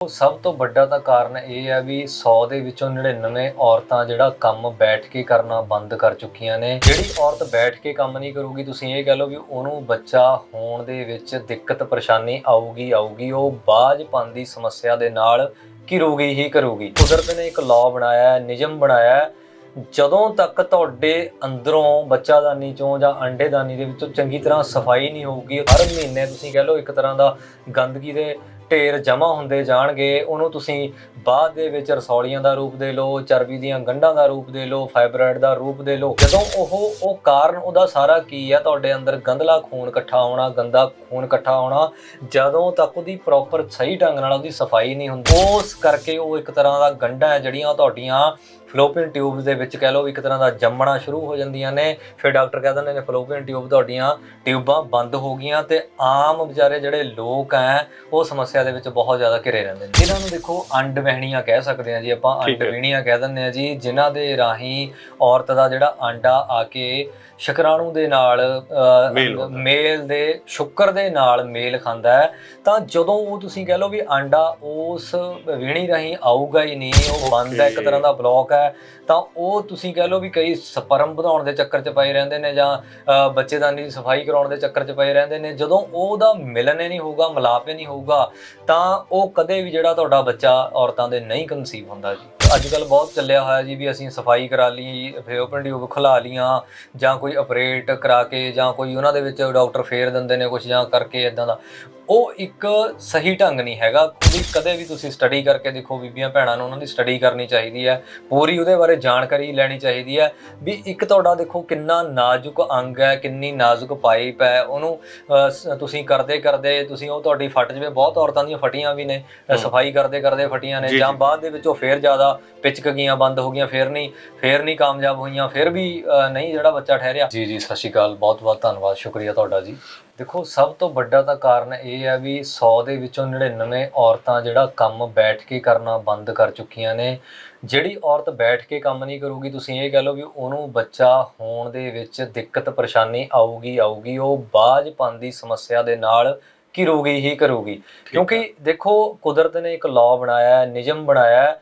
ਸਭ ਤੋਂ ਵੱਡਾ ਤਾਂ ਕਾਰਨ ਇਹ ਹੈ ਵੀ 100 ਦੇ ਵਿੱਚੋਂ 99 ਔਰਤਾਂ ਜਿਹੜਾ ਕੰਮ ਬੈਠ ਕੇ ਕਰਨਾ ਬੰਦ ਕਰ ਚੁੱਕੀਆਂ ਨੇ। ਜਿਹੜੀ ਔਰਤ ਬੈਠ ਕੇ ਕੰਮ ਨਹੀਂ ਕਰੂਗੀ, ਤੁਸੀਂ ਇਹ ਕਹ ਲਓ ਵੀ ਉਹਨੂੰ ਬੱਚਾ ਹੋਣ ਦੇ ਵਿੱਚ ਦਿੱਕਤ, ਪਰੇਸ਼ਾਨੀ ਆਊਗੀ ਆਊਗੀ, ਉਹ ਬਾਜ਼ ਦੀ ਸਮੱਸਿਆ ਦੇ ਨਾਲ ਘਿਰੂਗੀ, ਹੀ ਕਰੂਗੀ ਕੁਦਰਤ ਨੇ ਇੱਕ ਲਾਅ ਬਣਾਇਆ ਹੈ, ਨਿਯਮ ਬਣਾਇਆ ਹੈ, ਜਦੋਂ ਤੱਕ ਤੁਹਾਡੇ ਅੰਦਰੋਂ ਬੱਚਾਦਾਨੀ ਚੋਂ ਜਾਂ ਅੰਡੇਦਾਨੀ ਦੇ ਵਿੱਚੋਂ ਚੰਗੀ ਤਰ੍ਹਾਂ ਸਫ਼ਾਈ ਨਹੀਂ ਹੋਊਗੀ, ਹਰ ਮਹੀਨੇ ਤੁਸੀਂ ਕਹਿ ਲਓ ਇੱਕ ਤਰ੍ਹਾਂ ਦਾ ਗੰਦਗੀ ਦੇ ਢੇਰ ਜਮਾ ਹੁੰਦੇ ਜਾਣਗੇ, ਉਹਨੂੰ ਤੁਸੀਂ ਬਾਅਦ ਦੇ ਵਿੱਚ ਰਸੌਲੀਆਂ ਦਾ ਰੂਪ ਦੇ ਲਓ, ਚਰਬੀ ਦੀਆਂ ਗੰਢਾਂ ਦਾ ਰੂਪ ਦੇ ਲਓ, ਫਾਈਬਰਾਇਡ ਦਾ ਰੂਪ ਦੇ ਲਓ। ਜਦੋਂ ਉਹ ਉਹ ਕਾਰਨ ਉਹਦਾ ਸਾਰਾ ਕੀ ਹੈ ਤੁਹਾਡੇ ਅੰਦਰ ਗੰਧਲਾ ਖੂਨ ਇਕੱਠਾ ਹੋਣਾ ਗੰਦਾ ਖੂਨ ਇਕੱਠਾ ਹੋਣਾ ਜਦੋਂ ਤੱਕ ਉਹਦੀ ਪ੍ਰੋਪਰ ਸਹੀ ਢੰਗ ਨਾਲ ਉਹਦੀ ਸਫ਼ਾਈ ਨਹੀਂ ਹੁੰਦੀ, ਉਸ ਕਰਕੇ ਉਹ ਇੱਕ ਤਰ੍ਹਾਂ ਦਾ ਗੰਢਾਂ ਹੈ ਜਿਹੜੀਆਂ ਤੁਹਾਡੀਆਂ ਫਲੋਪੀਨ ਟਿਊਬਸ ਦੇ ਵਿੱਚ ਕਹਿ ਲਓ ਇੱਕ ਤਰ੍ਹਾਂ ਦਾ ਜੰਮਣਾ ਸ਼ੁਰੂ ਹੋ ਜਾਂਦੀਆਂ ਨੇ, ਫਿਰ ਡਾਕਟਰ ਕਹਿ ਦਿੰਦੇ ਨੇ ਫਲੋਪੀਨ ਟਿਊਬ ਤੁਹਾਡੀਆਂ ਟਿਊਬਾਂ ਬੰਦ ਹੋ ਗਈਆਂ ਤੇ ਆਮ ਵਿਚਾਰੇ ਜਿਹੜੇ ਲੋਕ ਹੈ ਉਹ ਸਮੱਸਿਆ ਦੇ ਵਿੱਚ ਬਹੁਤ ਜ਼ਿਆਦਾ ਘਿਰੇ ਰਹਿੰਦੇ ਨੇ ਇਹਨਾਂ ਨੂੰ ਦੇਖੋ ਅੰਡ ਵਹਿਣੀਆਂ ਕਹਿ ਸਕਦੇ ਆ ਜੀ ਆਪਾਂ ਅੰਡ। ਵਹਿਣੀਆਂ ਕਹਿ ਦਿੰਦੇ ਆ ਜੀ ਜਿਨ੍ਹਾਂ ਦੇ ਰਾਹੀਂ ਔਰਤ ਦਾ ਜਿਹੜਾ ਆਂਡਾ ਆ ਕੇ ਸ਼ੁਕਰਾਣੂ ਦੇ ਨਾਲ ਮੇਲ ਦੇ ਸ਼ੁਕਰ ਦੇ ਨਾਲ ਮੇਲ ਖਾਂਦਾ ਹੈ ਤਾਂ ਜਦੋਂ ਉਹ ਤੁਸੀਂ ਕਹਿ ਲਓ ਵੀ ਆਂਡਾ ਉਸ ਵੀਣੀ ਰਾਹੀਂ ਆਊਗਾ ਹੀ ਨਹੀਂ ਉਹ ਬੰਦ ਹੈ ਇੱਕ. ਤਰ੍ਹਾਂ ਦਾ ਬਲੌਕ ਹੈ ਤਾਂ ਉਹ ਤੁਸੀਂ ਕਹਿ ਲਓ ਵੀ ਕਈ ਸਪਰਮ ਵਧਾਉਣ ਦੇ ਚੱਕਰ 'ਚ ਪਏ ਰਹਿੰਦੇ ਨੇ ਜਾਂ ਬੱਚੇਦਾਨੀ ਦੀ ਸਫ਼ਾਈ ਕਰਾਉਣ ਦੇ ਚੱਕਰ 'ਚ ਪਏ ਰਹਿੰਦੇ ਨੇ ਜਦੋਂ ਉਹਦਾ ਮਿਲਨ ਨਹੀਂ ਹੋਊਗਾ ਮਿਲਾਪ ਨਹੀਂ ਹੋਊਗਾ ਤਾਂ ਉਹ ਕਦੇ ਵੀ ਜਿਹੜਾ ਤੁਹਾਡਾ ਬੱਚਾ ਔਰਤਾਂ ਦੇ ਨਹੀਂ ਕਨਸੀਵ ਹੁੰਦਾ ਜੀ। ਅੱਜ ਕੱਲ ਬਹੁਤ ਚੱਲਿਆ ਹੋਇਆ ਜੀ ਵੀ ਅਸੀਂ ਸਫ਼ਾਈ ਕਰਾ ਲਈ, ਫਿਰ ਓਪਨ ਟਿਊਬ ਖੁਲਾ ਲੀਆਂ ਜਾਂ ਕੋਈ ਆਪਰੇਟ ਕਰਾ ਕੇ, ਜਾਂ ਕੋਈ ਉਹਨਾਂ ਦੇ ਵਿੱਚ ਡਾਕਟਰ ਫੇਰ ਦਿੰਦੇ ਨੇ ਕੁਝ ਜਾਂ ਕਰਕੇ ਇਦਾਂ ਦਾ। ਉਹ ਇੱਕ ਸਹੀ ਢੰਗ ਨਹੀਂ ਹੈਗਾ। ਉਹਦੀ ਕਦੇ ਵੀ ਤੁਸੀਂ ਸਟੱਡੀ ਕਰਕੇ ਦੇਖੋ, ਬੀਬੀਆਂ ਭੈਣਾਂ ਨੂੰ ਉਹਨਾਂ ਦੀ ਸਟੱਡੀ ਕਰਨੀ ਚਾਹੀਦੀ ਹੈ। ਪੂਰੀ ਉਹਦੇ ਬਾਰੇ ਜਾਣਕਾਰੀ ਲੈਣੀ ਚਾਹੀਦੀ ਹੈ। ਵੀ ਇੱਕ ਤੁਹਾਡਾ ਦੇਖੋ ਕਿੰਨਾ ਨਾਜ਼ੁਕ ਅੰਗ ਹੈ, ਕਿੰਨੀ ਨਾਜ਼ੁਕ ਪਾਈਪ ਹੈ। ਉਹਨੂੰ ਤੁਸੀਂ ਕਰਦੇ ਕਰਦੇ ਤੁਸੀਂ ਉਹ ਤੁਹਾਡੀ ਫਟ ਜਵੇ। ਬਹੁਤ ਔਰਤਾਂ ਦੀਆਂ ਫਟੀਆਂ ਵੀ ਨੇ। ਸਫ਼ਾਈ ਕਰਦੇ ਕਰਦੇ ਫਟੀਆਂ ਨੇ ਜੀ। ਬਾਅਦ ਦੇ ਵਿੱਚ ਉਹ ਫੇਰ ਜ਼ਿਆਦਾ ਪਿਚਕ ਗਈਆਂ ਬੰਦ ਹੋ ਗਈਆਂ ਫੇਰ ਨਹੀਂ ਫੇਰ ਨਹੀਂ ਕਾਮਯਾਬ ਹੋਈਆਂ ਫੇਰ ਵੀ ਨਹੀਂ ਜਿਹੜਾ ਬੱਚਾ ਠਹਿਰਿਆ ਜੀ ਜੀ ਸਤਿ ਸ਼੍ਰੀ ਅਕਾਲ ਬਹੁਤ ਬਹੁਤ ਧੰਨਵਾਦ ਸ਼ੁਕਰੀਆ ਤੁਹਾਡਾ ਜੀ ਦੇਖੋ ਸਭ ਤੋਂ ਵੱਡਾ ਤਾਂ ਕਾਰਨ ਇਹ ਹੈ ਵੀ 100 ਦੇ ਵਿੱਚੋਂ 99 ਔਰਤਾਂ ਜਿਹੜਾ ਕੰਮ ਬੈਠ ਕੇ ਕਰਨਾ ਬੰਦ ਕਰ ਚੁੱਕੀਆਂ ਨੇ ਜਿਹੜੀ ਔਰਤ ਬੈਠ ਕੇ ਕੰਮ ਨਹੀਂ ਕਰੂਗੀ ਤੁਸੀਂ ਇਹ ਕਹ ਲਓ ਵੀ ਉਹਨੂੰ ਬੱਚਾ ਹੋਣ ਦੇ ਵਿੱਚ ਦਿੱਕਤ ਪਰੇਸ਼ਾਨੀ ਆਊਗੀ ਆਊਗੀ ਉਹ ਬਾਝਪਨ ਦੀ ਸਮੱਸਿਆ ਦੇ ਨਾਲ ਘਿਰੂਗੀ ਹੀ ਕਰੂਗੀ ਕਿਉਂਕਿ ਦੇਖੋ ਕੁਦਰਤ ਨੇ ਇੱਕ ਲਾਅ ਬਣਾਇਆ ਹੈ ਨਿਯਮ ਬਣਾਇਆ ਹੈ।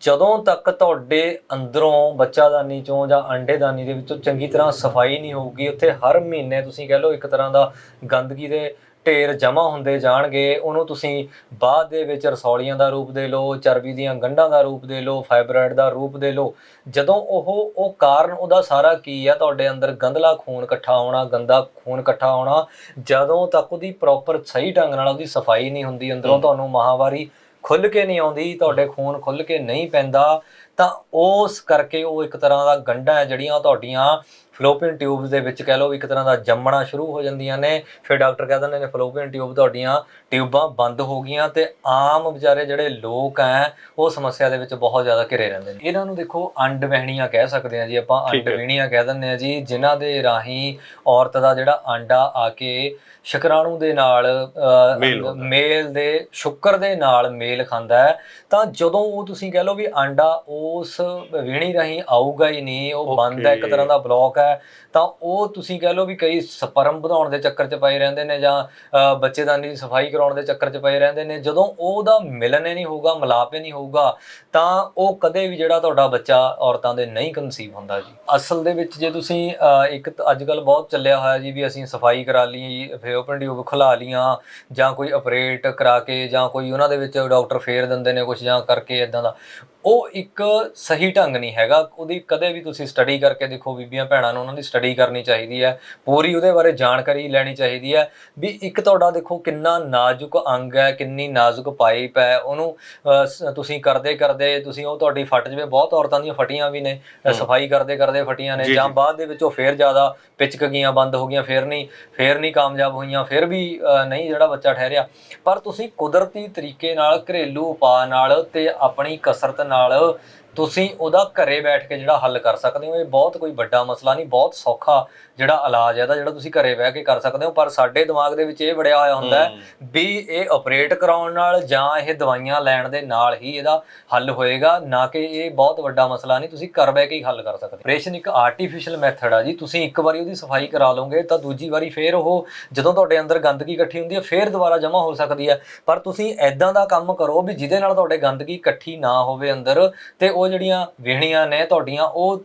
ਜਦੋਂ ਤੱਕ ਤੁਹਾਡੇ ਅੰਦਰੋਂ ਬੱਚਾਦਾਨੀ ਚੋਂ ਜਾਂ ਅੰਡੇਦਾਨੀ ਦੇ ਵਿੱਚੋਂ ਚੰਗੀ ਤਰ੍ਹਾਂ ਸਫ਼ਾਈ ਨਹੀਂ ਹੋਊਗੀ ਉੱਥੇ ਹਰ ਮਹੀਨੇ ਤੁਸੀਂ ਕਹਿ ਲਓ ਇੱਕ ਤਰ੍ਹਾਂ ਦਾ ਗੰਦਗੀ ਦੇ ਢੇਰ ਜਮਾ ਹੁੰਦੇ ਜਾਣਗੇ ਉਹਨੂੰ ਤੁਸੀਂ ਬਾਅਦ ਦੇ ਵਿੱਚ ਰਸੌਲੀਆਂ ਦਾ ਰੂਪ ਦੇ ਲਓ ਚਰਬੀ ਦੀਆਂ ਗੰਢਾਂ ਦਾ ਰੂਪ ਦੇ ਲਓ ਫਾਈਬਰਾਇਡ ਦਾ ਰੂਪ ਦੇ ਲਓ ਜਦੋਂ ਉਹ ਉਹ ਕਾਰਨ ਉਹਦਾ ਸਾਰਾ ਕੀ ਹੈ ਤੁਹਾਡੇ ਅੰਦਰ ਗੰਧਲਾ ਖੂਨ ਇਕੱਠਾ ਹੋਣਾ ਗੰਦਾ ਖੂਨ ਇਕੱਠਾ ਹੋਣਾ ਜਦੋਂ ਤੱਕ ਉਹਦੀ ਪ੍ਰੋਪਰ ਸਹੀ ਢੰਗ ਨਾਲ ਉਹਦੀ ਸਫ਼ਾਈ ਨਹੀਂ ਹੁੰਦੀ ਅੰਦਰੋਂ। ਤੁਹਾਨੂੰ ਮਹਾਵਾਰੀ ਖੁੱਲ ਕੇ ਨਹੀਂ ਆਉਂਦੀ ਤੁਹਾਡੇ ਖੂਨ ਖੁੱਲ ਕੇ ਨਹੀਂ ਪੈਂਦਾ ਤਾਂ ਉਸ ਕਰਕੇ ਉਹ ਇੱਕ ਤਰ੍ਹਾਂ ਦਾ ਗੰਢਾਂ ਹੈ ਜਿਹੜੀਆਂ ਤੁਹਾਡੀਆਂ ਫਲੋਪੀਨ ਟਿਊਬਸ ਦੇ ਵਿੱਚ ਕਹਿ ਲਓ ਇੱਕ ਤਰ੍ਹਾਂ ਦਾ ਜੰਮਣਾ ਸ਼ੁਰੂ ਹੋ ਜਾਂਦੀਆਂ ਨੇ ਫਿਰ ਡਾਕਟਰ ਕਹਿ ਦਿੰਦੇ ਨੇ ਫਲੋਪੀਨ ਟਿਊਬ ਤੁਹਾਡੀਆਂ ਟਿਊਬਾਂ ਬੰਦ ਹੋ ਗਈਆਂ ਤੇ ਆਮ ਵਿਚਾਰੇ ਜਿਹੜੇ ਲੋਕ ਹੈ ਉਹ ਸਮੱਸਿਆ ਦੇ ਵਿੱਚ ਬਹੁਤ ਜ਼ਿਆਦਾ ਘਿਰੇ ਰਹਿੰਦੇ ਨੇ ਇਹਨਾਂ ਨੂੰ ਦੇਖੋ ਅੰਡ ਵਹਿਣੀਆਂ ਕਹਿ ਸਕਦੇ ਆ ਜੀ ਆਪਾਂ ਅੰਡ। ਵਹਿਣੀਆਂ ਕਹਿ ਦਿੰਦੇ ਆ ਜੀ ਜਿਨ੍ਹਾਂ ਦੇ ਰਾਹੀਂ ਔਰਤ ਦਾ ਜਿਹੜਾ ਆਂਡਾ ਆ ਕੇ ਸ਼ੁਕਰਾਣੂ ਦੇ ਨਾਲ ਮੇਲ ਦੇ ਸ਼ੁਕਰ ਦੇ ਨਾਲ ਮੇਲ ਖਾਂਦਾ ਹੈ ਤਾਂ ਜਦੋਂ ਉਹ ਤੁਸੀਂ ਕਹਿ ਲਓ ਵੀ ਆਂਡਾ ਉਸ ਵੀਣੀ ਰਾਹੀਂ ਆਊਗਾ ਹੀ ਨਹੀਂ ਉਹ ਬੰਦ ਹੈ ਇੱਕ. ਤਰ੍ਹਾਂ ਦਾ ਬਲੌਕ ਹੈ ਤਾਂ ਉਹ ਤੁਸੀਂ ਕਹਿ ਲਓ ਵੀ ਕਈ ਸਪਰਮ ਵਧਾਉਣ ਦੇ ਚੱਕਰ 'ਚ ਪਏ ਰਹਿੰਦੇ ਨੇ ਜਾਂ ਬੱਚੇਦਾਨੀ ਦੀ ਸਫ਼ਾਈ ਕਰਾਉਣ ਦੇ ਚੱਕਰ 'ਚ ਪਏ ਰਹਿੰਦੇ ਨੇ। ਜਦੋਂ ਉਹਦਾ ਮਿਲਨ ਹੀ ਨਹੀਂ ਹੋਊਗਾ ਮਿਲਾਪ ਹੀ ਨਹੀਂ ਹੋਊਗਾ ਤਾਂ ਉਹ ਕਦੇ ਵੀ ਜਿਹੜਾ ਤੁਹਾਡਾ ਬੱਚਾ ਔਰਤਾਂ ਦੇ ਨਹੀਂ ਕਨਸੀਵ ਹੁੰਦਾ ਜੀ। ਅਸਲ ਦੇ ਵਿੱਚ ਜੇ ਤੁਸੀਂ ਅਹ, ਇੱਕ ਅੱਜ ਕੱਲ ਬਹੁਤ ਚੱਲਿਆ ਹੋਇਆ ਜੀ ਵੀ ਅਸੀਂ ਸਫ਼ਾਈ ਕਰਾ ਲਈ ਫਿਰ ਓਪਨ ਟਿਊਬ ਖੁਲਾ ਲੀਆਂ ਜਾਂ ਕੋਈ ਆਪਰੇਟ ਕਰਾ ਕੇ ਜਾਂ ਕੋਈ ਉਹਨਾਂ ਦੇ ਵਿੱਚ ਡਾਕਟਰ ਫੇਰ ਦਿੰਦੇ ਨੇ ਕੁਝ ਜਾਂ ਕਰਕੇ ਇਦਾਂ ਦਾ। ਉਹ ਇੱਕ ਸਹੀ ਢੰਗ ਨਹੀਂ ਹੈਗਾ। ਉਹਦੀ ਕਦੇ ਵੀ ਤੁਸੀਂ ਸਟੱਡੀ ਕਰਕੇ ਦੇਖੋ ਬੀਬੀਆਂ ਭੈਣਾਂ ਨੂੰ ਉਹਨਾਂ ਦੀ ਸਟੱਡੀ ਕਰਨੀ ਚਾਹੀਦੀ ਹੈ। ਪੂਰੀ ਉਹਦੇ ਬਾਰੇ ਜਾਣਕਾਰੀ ਲੈਣੀ ਚਾਹੀਦੀ ਹੈ। ਵੀ ਇੱਕ ਤੁਹਾਡਾ ਦੇਖੋ ਕਿੰਨਾ ਨਾਜ਼ੁਕ ਅੰਗ ਹੈ ਕਿੰਨੀ ਨਾਜ਼ੁਕ ਪਾਈਪ ਹੈ। ਉਹਨੂੰ ਤੁਸੀਂ ਕਰਦੇ ਕਰਦੇ ਤੁਸੀਂ ਉਹ ਤੁਹਾਡੀ ਫਟ ਜਵੇ ਬਹੁਤ ਔਰਤਾਂ ਦੀਆਂ ਫਟੀਆਂ ਵੀ ਨੇ। ਸਫ਼ਾਈ ਕਰਦੇ ਕਰਦੇ ਫਟੀਆਂ ਨੇ ਜੀ। ਬਾਅਦ ਦੇ ਵਿੱਚ ਉਹ ਫੇਰ ਜ਼ਿਆਦਾ ਪਿਚਕ ਗਈਆਂ ਬੰਦ ਹੋ ਗਈਆਂ ਫੇਰ ਨਹੀਂ ਫੇਰ ਨਹੀਂ ਕਾਮਯਾਬ ਹੋਈਆਂ ਫੇਰ ਵੀ ਨਹੀਂ ਜਿਹੜਾ ਬੱਚਾ ਠਹਿਰਿਆ। ਪਰ ਤੁਸੀਂ ਕੁਦਰਤੀ ਤਰੀਕੇ ਨਾਲ ਘਰੇਲੂ ਉਪਾਅ ਨਾਲ ਤੇ ਆਪਣੀ ਕਸਰਤ ਨਾਲ ਤੁਸੀਂ ਉਹਦਾ ਘਰੇ ਬੈਠ ਕੇ ਜਿਹੜਾ ਹੱਲ ਕਰ ਸਕਦੇ ਹੋ। ਇਹ ਬਹੁਤ ਕੋਈ ਵੱਡਾ ਮਸਲਾ ਨਹੀਂ ਬਹੁਤ ਸੌਖਾ ਜਿਹੜਾ ਇਲਾਜ ਹੈ ਇਹਦਾ ਜਿਹੜਾ ਤੁਸੀਂ ਘਰੇ ਬਹਿ ਕੇ ਕਰ ਸਕਦੇ ਹੋ। ਪਰ ਸਾਡੇ ਦਿਮਾਗ ਦੇ ਵਿੱਚ ਇਹ ਵੜਿਆ ਹੋਇਆ ਹੁੰਦਾ ਹੈ ਵੀ ਇਹ ਆਪਰੇਟ ਕਰਾਉਣ ਨਾਲ ਜਾਂ ਇਹ ਦਵਾਈਆਂ ਲੈਣ ਦੇ ਨਾਲ ਹੀ ਇਹਦਾ ਹੱਲ ਹੋਏਗਾ। ਨਾ ਕਿ ਇਹ ਬਹੁਤ ਵੱਡਾ ਮਸਲਾ ਨਹੀਂ ਤੁਸੀਂ ਘਰ ਬਹਿ ਕੇ ਹੀ ਹੱਲ ਕਰ ਸਕਦੇ ਆਪਰੇਸ਼ਨ ਇੱਕ ਆਰਟੀਫੀਸ਼ੀਅਲ ਮੈਥਡ ਆ ਜੀ। ਤੁਸੀਂ ਇੱਕ ਵਾਰੀ ਉਹਦੀ ਸਫ਼ਾਈ ਕਰਾ ਲਓਗੇ ਤਾਂ ਦੂਜੀ ਵਾਰੀ ਫੇਰ ਉਹ ਜਦੋਂ ਤੁਹਾਡੇ ਅੰਦਰ ਗੰਦਗੀ ਇਕੱਠੀ ਹੁੰਦੀ ਹੈ ਫੇਰ ਦੁਬਾਰਾ ਜਮ੍ਹਾਂ ਹੋ ਸਕਦੀ ਹੈ। ਪਰ ਤੁਸੀਂ ਐਦਾਂ ਦਾ ਕੰਮ ਕਰੋ ਵੀ ਜਿਹਦੇ ਨਾਲ ਤੁਹਾਡੇ ਗੰਦਗੀ ਇਕੱਠੀ ਨਾ ਹੋਵੇ ਅੰਦਰ ਤੇ ਉਹ ਜਿਹੜੀਆਂ ਵਿਹਣੀਆਂ ਨੇ ਤੁਹਾਡੀਆਂ, ਉਹ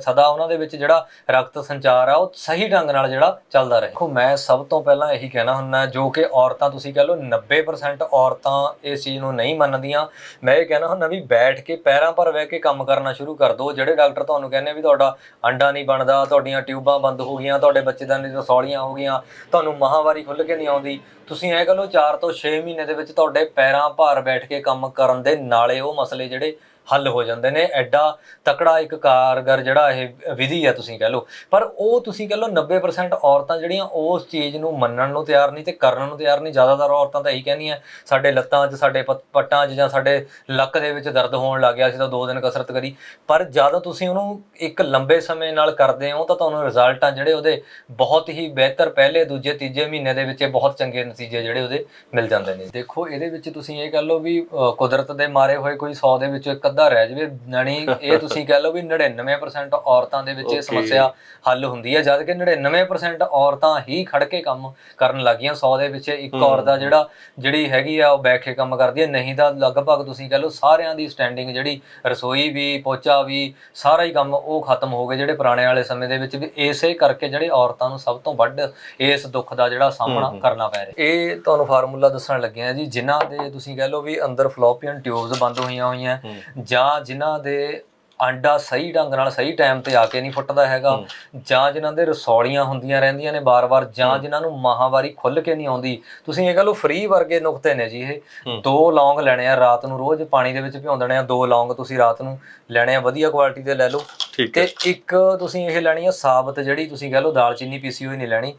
ਸਦਾ ਉਹਨਾਂ ਦੇ ਵਿੱਚ ਜਿਹੜਾ ਰਕਤ ਸੰਚਾਰ ਆ, ਉਹ ਸਹੀ ਢੰਗ ਨਾਲ ਜਿਹੜਾ ਚੱਲਦਾ ਰਹੇ। ਦੇਖੋ, ਮੈਂ ਸਭ ਤੋਂ ਪਹਿਲਾਂ ਇਹੀ ਕਹਿਣਾ ਹੁੰਦਾ ਜੋ ਕਿ ਔਰਤਾਂ, ਤੁਸੀਂ ਕਹ ਲਓ 90% ਔਰਤਾਂ ਇਸ ਚੀਜ਼ ਨੂੰ ਨਹੀਂ ਮੰਨਦੀਆਂ। ਮੈਂ ਇਹ ਕਹਿਣਾ ਹੁੰਦਾ ਵੀ ਬੈਠ ਕੇ ਪੈਰਾਂ ਪਰ ਬਹਿ ਕੇ ਕੰਮ ਕਰਨਾ ਸ਼ੁਰੂ ਕਰ ਦਿਓ। ਜਿਹੜੇ ਡਾਕਟਰ ਤੁਹਾਨੂੰ ਕਹਿੰਦੇ ਵੀ ਤੁਹਾਡਾ ਅੰਡਾ ਨਹੀਂ ਬਣਦਾ, ਤੁਹਾਡੀਆਂ ਟਿਊਬਾਂ ਬੰਦ ਹੋ ਗਈਆਂ, ਤੁਹਾਡੇ ਬੱਚੇਦਾਨੀ ਦੀਆਂ ਸੌਲੀਆਂ ਹੋ ਗਈਆਂ, ਤੁਹਾਨੂੰ ਮਾਹਵਾਰੀ ਖੁੱਲ ਕੇ ਨਹੀਂ ਆਉਂਦੀ। ਤੁਸੀਂ ਇਹ ਕਹ ਲਓ 4 ਤੋਂ 6 ਮਹੀਨੇ ਦੇ ਵਿੱਚ ਤੁਹਾਡੇ ਪੈਰਾਂ ਭਾਰ ਬੈਠ ਕੇ ਕੰਮ ਕਰਨ ਦੇ ਨਾਲੇ ਉਹ ਮਸਲੇ ਜਿਹੜੇ ਹੱਲ ਹੋ ਜਾਂਦੇ ਨੇ, ਐਡਾ ਤਕੜਾ ਇੱਕ ਕਾਰਗਰ ਜਿਹੜਾ ਇਹ ਵਿਧੀ ਹੈ ਤੁਸੀਂ ਕਹਿ ਲਓ। ਪਰ ਉਹ ਤੁਸੀਂ ਕਹਿ ਲਓ 90% ਔਰਤਾਂ ਜਿਹੜੀਆਂ ਉਸ ਚੀਜ਼ ਨੂੰ ਮੰਨਣ ਨੂੰ ਤਿਆਰ ਨਹੀਂ ਤੇ ਕਰਨ ਨੂੰ ਤਿਆਰ ਨਹੀਂ, ਜ਼ਿਆਦਾਤਰ ਔਰਤਾਂ ਤਾਂ ਇਹੀ ਕਹਿੰਦੀਆਂ, ਸਾਡੇ ਲੱਤਾਂ 'ਚ, ਸਾਡੇ ਪੱਟ- ਪੱਟਾਂ 'ਚ ਜਾਂ ਸਾਡੇ ਲੱਕ ਦੇ ਵਿੱਚ ਦਰਦ ਹੋਣ ਲੱਗ ਗਿਆ ਸੀ ਤਾਂ ਦੋ ਦਿਨ ਕਸਰਤ ਕਰੀ। ਪਰ ਜਦੋਂ ਤੁਸੀਂ ਉਹਨੂੰ ਇੱਕ ਲੰਬੇ ਸਮੇਂ ਨਾਲ ਕਰਦੇ ਹੋ, ਤਾਂ ਤੁਹਾਨੂੰ ਰਿਜ਼ਲਟ ਆ ਜਿਹੜੇ ਉਹਦੇ ਬਹੁਤ ਹੀ ਬਿਹਤਰ ਪਹਿਲੇ, ਦੂਜੇ, ਤੀਜੇ ਮਹੀਨੇ ਦੇ ਵਿੱਚ ਬਹੁਤ ਚੰਗੇ ਨਤੀਜੇ ਜਿਹੜੇ ਉਹਦੇ ਮਿਲ ਜਾਂਦੇ ਨੇ। ਦੇਖੋ, ਇਹਦੇ ਵਿੱਚ ਤੁਸੀਂ ਇਹ ਕਹਿ ਲਓ ਵੀ ਕੁਦਰਤ ਦੇ ਮਾਰੇ ਹੋਏ ਕੋਈ 100 ਦੇ ਵਿੱਚੋਂ ਇੱਕ ਅੱਧਾ ਰਹਿ ਜਾਵੇ ਜਾਣੀ ਇਹ ਤੁਸੀਂ ਕਹਿ ਲਓ ਵੀ 99% ਔਰਤਾਂ ਦੇ ਵਿੱਚ ਇਹ. ਸਮੱਸਿਆ ਹੱਲ ਹੁੰਦੀ ਹੈ ਜਦ ਕਿ 99% ਔਰਤਾਂ ਹੀ ਖੜ ਕੇ ਕੰਮ ਕਰਨ ਲੱਗੀਆਂ 100 ਦੇ ਵਿੱਚ ਇੱਕ। ਔਰਤ ਦਾ ਜਿਹੜਾ ਜਿਹੜੀ ਹੈਗੀ ਆ ਉਹ ਬੈਠ ਕੇ ਕੰਮ ਕਰਦੀ ਹੈ ਨਹੀਂ ਤਾਂ ਲਗਭਗ ਤੁਸੀਂ ਕਹਿ ਲਓ ਸਾਰਿਆਂ ਦੀ ਸਟੈਂਡਿੰਗ ਜਿਹੜੀ ਰਸੋਈ ਵੀ ਪੋਚਾ ਵੀ ਸਾਰਾ ਹੀ ਕੰਮ ਉਹ ਖਤਮ ਹੋ ਗਏ ਜਿਹੜੇ ਪੁਰਾਣੇ ਵਾਲੇ ਸਮੇਂ ਦੇ ਵਿੱਚ ਵੀ ਇਸੇ ਕਰਕੇ ਜਿਹੜੇ ਔਰਤਾਂ ਨੂੰ ਸਭ ਤੋਂ ਵੱਧ ਇਸ ਦੁੱਖ ਦਾ ਜਿਹੜਾ ਸਾਹਮਣਾ ਹਮ, ਹਮ। ਕਰਨਾ ਪੈ ਰਿਹਾ ਇਹ ਤੁਹਾਨੂੰ ਫਾਰਮੂਲਾ ਦੱਸਣ ਲੱਗੇ ਆ ਜੀ ਜਿਨ੍ਹਾਂ ਦੇ ਤੁਸੀਂ ਕਹਿ ਲਓ ਵੀ ਅੰਦਰ ਫਲੋਪੀਅਨ ਟਿਊਬਸ ਬੰਦ ਹੋਈਆਂ ਹੋਈਆਂ ਜਾਂ ਜਿਨ੍ਹਾਂ ਦੇ ਆਂਡਾ ਸਹੀ ਢੰਗ ਨਾਲ ਸਹੀ ਟਾਈਮ ਤੇ ਆ ਕੇ ਨਹੀਂ ਫੁੱਟਦਾ ਹੈਗਾ। ਜਾਂ ਜਿਨ੍ਹਾਂ ਦੇ ਰਸੌਲੀਆਂ ਹੁੰਦੀਆਂ ਰਹਿੰਦੀਆਂ ਨੇ ਬਾਰ-ਬਾਰ ਜਾਂ। ਜਿਨ੍ਹਾਂ ਨੂੰ ਮਾਹਵਾਰੀ ਖੁੱਲ ਕੇ ਨਹੀਂ ਆਉਂਦੀ। ਤੁਸੀਂ ਇਹ ਕਹ ਲਓ ਫ੍ਰੀ ਵਰਗੇ ਨੁਕਤੇ ਨੇ ਜੀ ਇਹ। ਦੋ ਲੌਂਗ ਲੈਣੇ ਆ ਰਾਤ ਨੂੰ ਰੋਜ਼ ਪਾਣੀ ਦੇ ਵਿੱਚ ਭਿਉਂ ਦੇਣੇ ਆ ਦੋ ਲੌਂਗ ਤੁਸੀਂ ਰਾਤ ਨੂੰ ਲੈਣੇ ਆ ਵਧੀਆ ਕੁਆਲਿਟੀ ਦੇ ਲੈ ਲਓ। ਤੇ ਇੱਕ ਤੁਸੀਂ ਇਹ ਲੈਣੀ ਆ ਸਾਬਤ ਜਿਹੜੀ ਤੁਸੀਂ ਕਹ ਲਓ ਦਾਲਚੀਨੀ ਪੀਸੀ ਹੋਈ ਨਹੀਂ ਲੈਣੀ।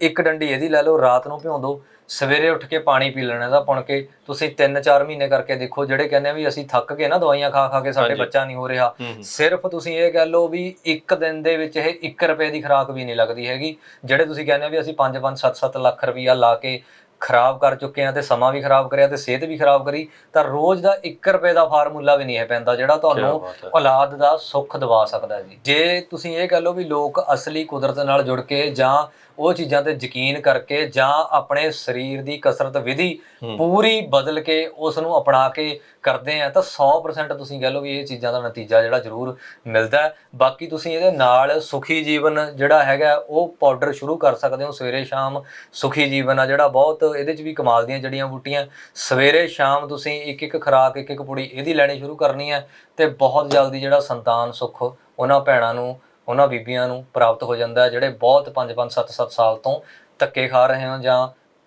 ਇੱਕ ਡੰਡੀ ਇਹਦੀ ਲੈ ਲਓ ਰਾਤ ਨੂੰ ਭਿਉਂ ਦਿਓ ਸਵੇਰੇ ਉੱਠ ਕੇ ਪਾਣੀ ਪੀ ਲੈਣਾ ਇਹਦਾ ਪੁਣ ਕੇ ਤੁਸੀਂ 3-4 ਮਹੀਨੇ ਕਰਕੇ ਦੇਖੋ ਜਿਹੜੇ ਕਹਿੰਦੇ ਆ ਵੀ ਅਸੀਂ ਥੱਕ ਗਏ ਨਾ ਦਵਾਈਆਂ ਖਾ ਖਾ ਕੇ ਸਾਡੇ। ਬੱਚਾ ਨਹੀਂ ਹੋ ਰਿਹਾ। ਸਿਰਫ ਤੁਸੀਂ ਇਹ ਕਹਿ ਲਓ ਵੀ ਇੱਕ ਦਿਨ ਦੇ ਵਿੱਚ ਇਹ 1 ਰੁਪਏ ਦੀ ਖੁਰਾਕ ਵੀ ਨਹੀਂ ਲੱਗਦੀ ਹੈਗੀ ਜਿਹੜੇ ਤੁਸੀਂ ਕਹਿੰਦੇ ਆ ਵੀ ਅਸੀਂ 5-5 7-7 ਲੱਖ ਰੁਪਈਆ ਲਾ ਕੇ ਖਰਾਬ ਕਰ ਚੁੱਕੇ ਆ ਤੇ ਸਮਾਂ ਵੀ ਖਰਾਬ ਕਰਿਆ ਤੇ ਸਿਹਤ ਵੀ ਖਰਾਬ ਕਰੀ ਤਾਂ ਰੋਜ਼ ਦਾ 1 ਰੁਪਏ ਦਾ ਫਾਰਮੂਲਾ ਵੀ ਨਹੀਂ ਹੈ ਪੈਂਦਾ ਜਿਹੜਾ ਤੁਹਾਨੂੰ। ਔਲਾਦ ਦਾ ਸੁੱਖ ਦਿਵਾ ਸਕਦਾ ਜੀ ਜੇ ਤੁਸੀਂ ਇਹ ਕਹਿ ਲਓ ਵੀ ਲੋਕ ਅਸਲੀ ਕੁਦਰਤ ਨਾਲ ਜੁੜ ਕੇ ਜਾਂ ਉਹ ਚੀਜ਼ਾਂ ਤੇ ਯਕੀਨ ਕਰਕੇ ਜਾਂ ਆਪਣੇ ਸਰੀਰ ਦੀ ਕਸਰਤ ਵਿਧੀ। ਪੂਰੀ ਬਦਲ ਕੇ ਉਸ ਨੂੰ ਅਪਣਾ ਕੇ ਕਰਦੇ ਆ ਤਾਂ 100% ਤੁਸੀਂ ਕਹਿ ਲਓ ਵੀ ਇਹ ਚੀਜ਼ਾਂ ਦਾ ਨਤੀਜਾ ਜਿਹੜਾ ਜ਼ਰੂਰ ਮਿਲਦਾ ਹੈ ਬਾਕੀ ਤੁਸੀਂ ਇਹਦੇ ਨਾਲ ਸੁਖੀ ਜੀਵਨ ਜਿਹੜਾ ਹੈਗਾ ਉਹ ਪਾਊਡਰ ਸ਼ੁਰੂ ਕਰ ਸਕਦੇ ਹੋ ਸਵੇਰੇ ਸ਼ਾਮ ਸੁਖੀ ਜੀਵਨ ਆ ਜਿਹੜਾ ਬਹੁਤ ਇਹਦੇ ਚ ਵੀ ਕਮਾਲ ਦੀਆਂ ਜੜੀਆਂ ਬੂਟੀਆਂ ਸਵੇਰੇ ਸ਼ਾਮ ਤੁਸੀਂ ਇੱਕ ਇੱਕ ਖੁਰਾਕ ਇੱਕ ਇੱਕ ਪੁੜੀ ਇਹਦੀ ਲੈਣੀ ਸ਼ੁਰੂ ਕਰਨੀ ਹੈ ਤੇ ਬਹੁਤ ਜਲਦੀ ਜਿਹੜਾ ਸੰਤਾਨ ਸੁੱਖ ਉਹਨਾਂ ਭੈਣਾਂ ਨੂੰ ਉਹਨਾਂ ਬੀਬੀਆਂ ਨੂੰ ਪ੍ਰਾਪਤ ਹੋ ਜਾਂਦਾ ਜਿਹੜੇ ਬਹੁਤ 5-5 7-7 ਸਾਲ ਤੋਂ ਧੱਕੇ ਖਾ ਰਹੇ ਹੋ ਜਾਂ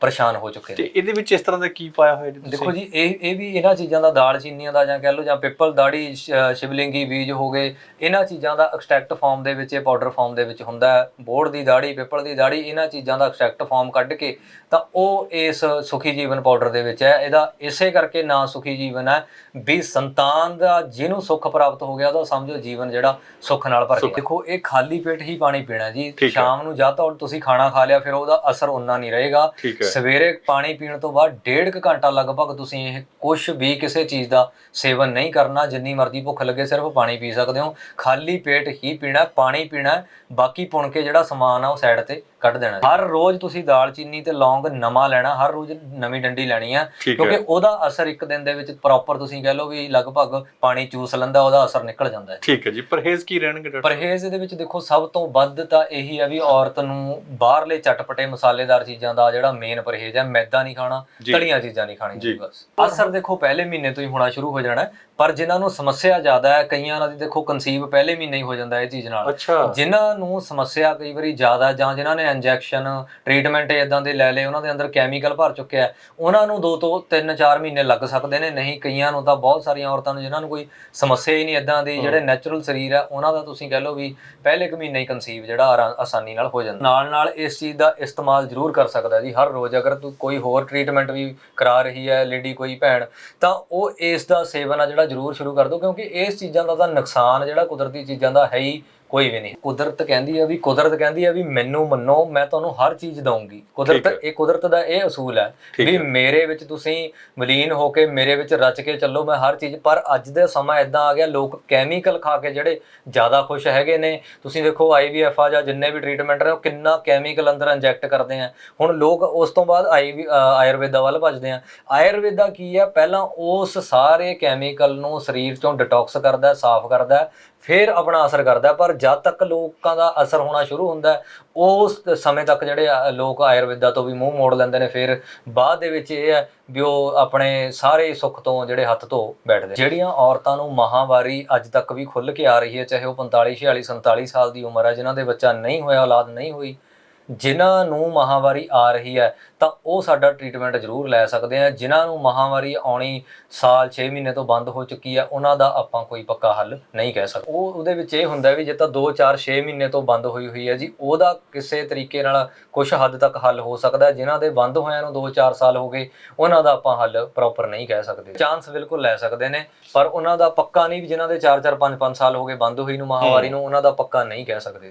ਪਰੇਸ਼ਾਨ ਹੋ ਚੁੱਕੇ ਨੇ। ਤੇ ਇਹਦੇ ਵਿੱਚ ਇਸ ਤਰ੍ਹਾਂ ਦਾ ਕੀ ਪਾਇਆ ਹੋਇਆ ਜੀ ਤੁਸੀਂ ਦੇਖੋ ਜੀ ਇਹ ਇਹ ਵੀ ਇਹਨਾਂ ਚੀਜ਼ਾਂ ਦਾ ਦਾਲ ਚੀਨੀਆਂ ਦਾ ਜਾਂ ਕਹਿ ਲਓ ਜਾਂ ਪਿੱਪਲ ਦਾੜੀ ਸ਼ਿਵਲਿੰਗੀ ਬੀਜ ਹੋ ਗਏ ਇਹਨਾਂ ਚੀਜ਼ਾਂ ਦਾ ਐਕਸਟ੍ਰੈਕਟ ਫਾਰਮ ਦੇ ਵਿੱਚ ਇਹ ਪਾਊਡਰ ਫਾਰਮ ਦੇ ਵਿੱਚ ਹੁੰਦਾ ਹੈ। ਬੋੜ ਦੀ ਦਾੜੀ ਪਿੱਪਲ ਦੀ ਦਾੜੀ ਇਹਨਾਂ ਚੀਜ਼ਾਂ ਦਾ ਐਕਸਟ੍ਰੈਕਟ ਫਾਰਮ ਕੱਢ ਕੇ ਤਾਂ ਉਹ ਇਸ ਸੁਖੀ ਜੀਵਨ ਪਾਊਡਰ ਦੇ ਵਿੱਚ ਹੈ। ਇਹਦਾ ਇਸੇ ਕਰਕੇ ਨਾਂ ਸੁਖੀ ਜੀਵਨ ਹੈ ਵੀ ਸੰਤਾਨ ਦਾ ਜਿਹਨੂੰ ਸੁੱਖ ਪ੍ਰਾਪਤ ਹੋ ਗਿਆ ਉਹਦਾ ਸਮਝੋ ਜੀਵਨ ਜਿਹੜਾ ਸੁੱਖ ਨਾਲ ਭਰ ਗਿਆ। ਦੇਖੋ ਇਹ ਖਾਲੀ ਪੇਟ ਹੀ ਪਾਣੀ ਪੀਣਾ ਜੀ। ਸ਼ਾਮ ਨੂੰ ਜਾਂ ਤਾਂ ਤੁਸੀਂ ਖਾਣਾ ਖਾ ਲਿਆ ਫਿਰ ਉਹਦਾ ਅਸਰ ਉਨਾ ਨਹੀਂ ਰਹੇਗਾ। ਸਵੇਰੇ ਪਾਣੀ ਪੀਣ ਤੋਂ ਬਾਅਦ ਡੇਢ ਕੁ ਘੰਟਾ ਲਗਭਗ ਤੁਸੀਂ ਇਹ ਕੁਝ ਵੀ ਕਿਸੇ ਚੀਜ਼ ਦਾ ਸੇਵਨ ਨਹੀਂ ਕਰਨਾ ਜਿੰਨੀ ਮਰਜ਼ੀ ਭੁੱਖ ਲੱਗੇ ਸਿਰਫ ਪਾਣੀ ਪੀ ਸਕਦੇ ਹੋ। ਖਾਲੀ ਪੇਟ ਹੀ ਪੀਣਾ ਪਾਣੀ ਪੀਣਾ ਬਾਕੀ ਪੁਣ ਕੇ ਜਿਹੜਾ ਸਮਾਨ ਆ ਉਹ ਸਾਈਡ ਤੇ ਕੱਢ ਦੇਣਾ। ਹਰ ਰੋਜ਼ ਤੁਸੀਂ ਦਾਲਚੀਨੀ ਤੇ ਲੌਂਗ ਨਵਾਂ ਲੈਣਾ ਹਰ ਰੋਜ਼ ਨਵੀਂ ਡੰਡੀ ਲੈਣੀ ਆ ਕਿਉਂਕਿ ਉਹਦਾ ਅਸਰ ਇੱਕ ਦਿਨ ਦੇ ਵਿੱਚ ਪ੍ਰੋਪਰ ਤੁਸੀਂ ਕਹਿ ਲਓ ਵੀ ਲਗਭਗ ਪਾਣੀ ਚੂਸ ਲੈਂਦਾ ਉਹਦਾ ਅਸਰ ਨਿਕਲ ਜਾਂਦਾ ਹੈ। ਠੀਕ ਹੈ ਜੀ ਪਰਹੇਜ਼ ਕੀ ਰਹਿਣਗੇ ਡਾਕਟਰ? ਪਰਹੇਜ਼ ਦੇ ਵਿੱਚ ਦੇਖੋ ਸਭ ਤੋਂ ਵੱਧ ਤਾਂ ਇਹੀ ਆ ਵੀ ਔਰਤ ਨੂੰ ਬਾਹਰਲੇ ਚਟਪਟੇ ਮਸਾਲੇਦਾਰ ਚੀਜ਼ਾਂ ਦਾ ਜਿਹੜਾ ਮੇਨ ਪਰਹੇਜ਼ ਹੈ ਮੈਦਾ ਨਹੀਂ ਖਾਣਾ। ਤਲੀਆਂ ਚੀਜ਼ਾਂ ਨਹੀਂ ਖਾਣੀਆਂ। ਬਸ। ਅਸਰ ਦੇਖੋ ਪਹਿਲੇ ਮਹੀਨੇ ਤੋਂ ਹੀ ਹੋਣਾ ਸ਼ੁਰੂ ਹੋ ਜਾਣਾ ਪਰ ਜਿਨ੍ਹਾਂ ਨੂੰ ਸਮੱਸਿਆ ਜ਼ਿਆਦਾ ਹੈ ਕਈਆਂ ਨਾਲ ਦੀ ਦੇਖੋ ਕਨਸੀਵ ਪਹਿਲੇ ਮਹੀਨੇ ਹੀ ਹੋ ਜਾਂਦਾ ਇਹ ਚੀਜ਼ ਨਾਲ। ਜਿਨ੍ਹਾਂ ਨੂੰ ਸਮੱਸਿਆ ਕਈ ਵਾਰੀ ਜ਼ਿਆਦਾ ਜਾਂ ਜਿਨ੍ਹਾਂ ਨੇ ਇੰਜੈਕਸ਼ਨ ਟ੍ਰੀਟਮੈਂਟ ਇਦਾਂ ਦੇ ਲੈ ਲਏ ਉਹਨਾਂ ਦੇ ਅੰਦਰ ਕੈਮੀਕਲ ਭਰ ਚੁੱਕਿਆ ਹੈ, ਉਹਨਾਂ ਨੂੰ 2 ਤੋਂ 3-4 ਮਹੀਨੇ ਲੱਗ ਸਕਦੇ ਨੇ। ਨਹੀਂ ਕਈਆਂ ਨੂੰ ਤਾਂ ਬਹੁਤ ਸਾਰੀਆਂ ਔਰਤਾਂ ਨੂੰ ਜਿਨ੍ਹਾਂ ਨੂੰ ਕੋਈ ਸਮੱਸਿਆ ਹੀ ਨਹੀਂ ਇਦਾਂ ਦੀ ਜਿਹੜੇ ਨੈਚੁਰਲ ਸਰੀਰ ਹੈ ਉਹਨਾਂ ਦਾ ਤੁਸੀਂ ਕਹਿ ਲਓ ਵੀ ਪਹਿਲੇ ਕੁ ਮਹੀਨੇ ਹੀ ਕਨਸੀਵ ਜਿਹੜਾ ਆਸਾਨੀ ਨਾਲ ਹੋ ਜਾਂਦਾ। ਨਾਲ ਨਾਲ ਇਸ ਚੀਜ਼ ਦਾ ਇਸਤੇਮਾਲ ਜ਼ਰੂਰ ਕਰ ਸਕਦਾ ਜੀ ਹਰ ਰੋਜ਼ ਜਾ, ਅਗਰ ਤੂੰ ਕੋਈ ਹੋਰ ਟ੍ਰੀਟਮੈਂਟ ਵੀ ਕਰਾ ਰਹੀ ਹੈ, ਲੇਡੀ ਕੋਈ ਭੈਣ, ਤਾਂ ਉਹ ਇਸ ਦਾ ਸੇਵਨ ਆ ਜਿਹੜਾ ਜ਼ਰੂਰ ਸ਼ੁਰੂ ਕਰ ਦੋ, ਕਿਉਂਕਿ ਇਸ ਚੀਜ਼ਾਂ ਦਾ ਤਾਂ ਨੁਕਸਾਨ ਜਿਹੜਾ ਕੁਦਰਤੀ ਚੀਜ਼ਾਂ ਦਾ ਹੈ ਹੀ ਕੋਈ ਵੀ ਨਹੀਂ। ਕੁਦਰਤ ਕਹਿੰਦੀ ਆ ਵੀ ਕੁਦਰਤ ਕਹਿੰਦੀ ਆ ਵੀ ਮੈਨੂੰ ਮੰਨੋ ਮੈਂ ਤੁਹਾਨੂੰ ਹਰ ਚੀਜ਼ ਦਊਂਗੀ। ਠੀਕ ਕੁਦਰਤ। ਇਹ ਕੁਦਰਤ ਦਾ ਇਹ ਅਸੂਲ ਹੈ ਵੀ। ਮੇਰੇ ਵਿੱਚ ਤੁਸੀਂ ਮਲੀਨ ਹੋ ਕੇ ਮੇਰੇ ਵਿੱਚ ਰਚ ਕੇ ਚੱਲੋ ਮੈਂ ਹਰ ਚੀਜ਼ ਪਰ ਅੱਜ ਦੇ ਸਮਾਂ ਇਦਾਂ ਆ ਗਿਆ ਲੋਕ ਕੈਮੀਕਲ ਖਾ ਕੇ ਜਿਹੜੇ ਜ਼ਿਆਦਾ ਖੁਸ਼ ਹੈਗੇ ਨੇ ਤੁਸੀਂ ਦੇਖੋ ਆਈਵੀਐਫ ਆ ਜਾਂ ਜਿੰਨੇ ਵੀ ਟ੍ਰੀਟਮੈਂਟ ਨੇ ਉਹ ਕਿੰਨਾ ਕੈਮੀਕਲ ਅੰਦਰ ਇੰਜੈਕਟ ਕਰਦੇ ਆ। ਹੁਣ ਲੋਕ ਉਸ ਤੋਂ ਬਾਅਦ ਆਯੁਰਵੇਦਾ ਵੱਲ ਭੱਜਦੇ ਆ। ਆਯੁਰਵੇਦਾ ਕੀ ਹੈ? ਪਹਿਲਾਂ ਉਸ ਸਾਰੇ ਕੈਮੀਕਲ ਨੂੰ ਸਰੀਰ ਚੋਂ ਡਿਟੌਕਸ ਕਰਦਾ ਸਾਫ਼ ਕਰਦਾ ਫਿਰ ਆਪਣਾ ਅਸਰ ਕਰਦਾ ਪਰ ਜਦ ਤੱਕ ਲੋਕਾਂ ਦਾ ਅਸਰ ਹੋਣਾ ਸ਼ੁਰੂ ਹੁੰਦਾ ਉਸ ਸਮੇਂ ਤੱਕ ਜਿਹੜੇ ਲੋਕ ਆਯੁਰਵੇਦਾ ਤੋਂ ਵੀ ਮੂੰਹ ਮੋੜ ਲੈਂਦੇ ਨੇ। ਫਿਰ ਬਾਅਦ ਦੇ ਵਿੱਚ ਇਹ ਹੈ ਵੀ ਉਹ ਆਪਣੇ ਸਾਰੇ ਸੁੱਖ ਤੋਂ ਜਿਹੜੇ ਹੱਥ ਤੋਂ ਬੈਠਦੇ ਜਿਹੜੀਆਂ ਔਰਤਾਂ ਨੂੰ ਮਹਾਵਾਰੀ ਅੱਜ ਤੱਕ ਵੀ ਖੁੱਲ ਕੇ ਆ ਰਹੀ ਹੈ, ਚਾਹੇ ਉਹ 45 46 47 ਸਾਲ ਦੀ ਉਮਰ ਹੈ, ਜਿਨ੍ਹਾਂ ਦੇ ਬੱਚਾ ਨਹੀਂ ਹੋਇਆ, ਔਲਾਦ ਨਹੀਂ ਹੋਈ ਜਿਨ੍ਹਾਂ ਨੂੰ ਮਹਾਵਾਰੀ ਆ ਰਹੀ ਹੈ, ਤਾਂ ਉਹ ਸਾਡਾ ਟ੍ਰੀਟਮੈਂਟ ਜ਼ਰੂਰ ਲੈ ਸਕਦੇ ਆ ਜਿਨ੍ਹਾਂ ਨੂੰ ਮਹਾਵਾਰੀ ਆਉਣੀ ਸਾਲ 6 ਮਹੀਨੇ ਤੋਂ ਬੰਦ ਹੋ ਚੁੱਕੀ ਹੈ, ਉਹਨਾਂ ਦਾ ਆਪਾਂ ਕੋਈ ਪੱਕਾ ਹੱਲ ਨਹੀਂ ਕਹਿ ਸਕਦੇ। ਉਹ ਉਹਦੇ ਵਿੱਚ ਇਹ ਹੁੰਦਾ ਵੀ ਜੇ ਤਾਂ 2 4 6 ਮਹੀਨੇ ਤੋਂ ਬੰਦ ਹੋਈ ਹੋਈ ਹੈ ਜੀ, ਉਹਦਾ ਕਿਸੇ ਤਰੀਕੇ ਨਾਲ ਕੁਝ ਹੱਦ ਤੱਕ ਹੱਲ ਹੋ ਸਕਦਾ ਹੈ। ਜਿਨ੍ਹਾਂ ਦੇ ਬੰਦ ਹੋਇਆਂ ਨੂੰ 2 4 ਸਾਲ ਹੋ ਗਏ, ਉਹਨਾਂ ਦਾ ਆਪਾਂ ਹੱਲ ਪ੍ਰੋਪਰ ਨਹੀਂ ਕਹਿ ਸਕਦੇ। ਚਾਂਸ ਬਿਲਕੁਲ ਲੈ ਸਕਦੇ ਨੇ, ਪਰ ਉਹਨਾਂ ਦਾ ਪੱਕਾ ਨਹੀਂ ਵੀ ਜਿਨ੍ਹਾਂ ਦੇ 4 4 5 5 ਸਾਲ ਹੋ ਗਏ ਬੰਦ ਹੋਈ ਨੂੰ, ਮਹਾਵਾਰੀ ਨੂੰ, ਉਹਨਾਂ ਦਾ ਪੱਕਾ ਨਹੀਂ ਕਹਿ ਸਕਦੇ।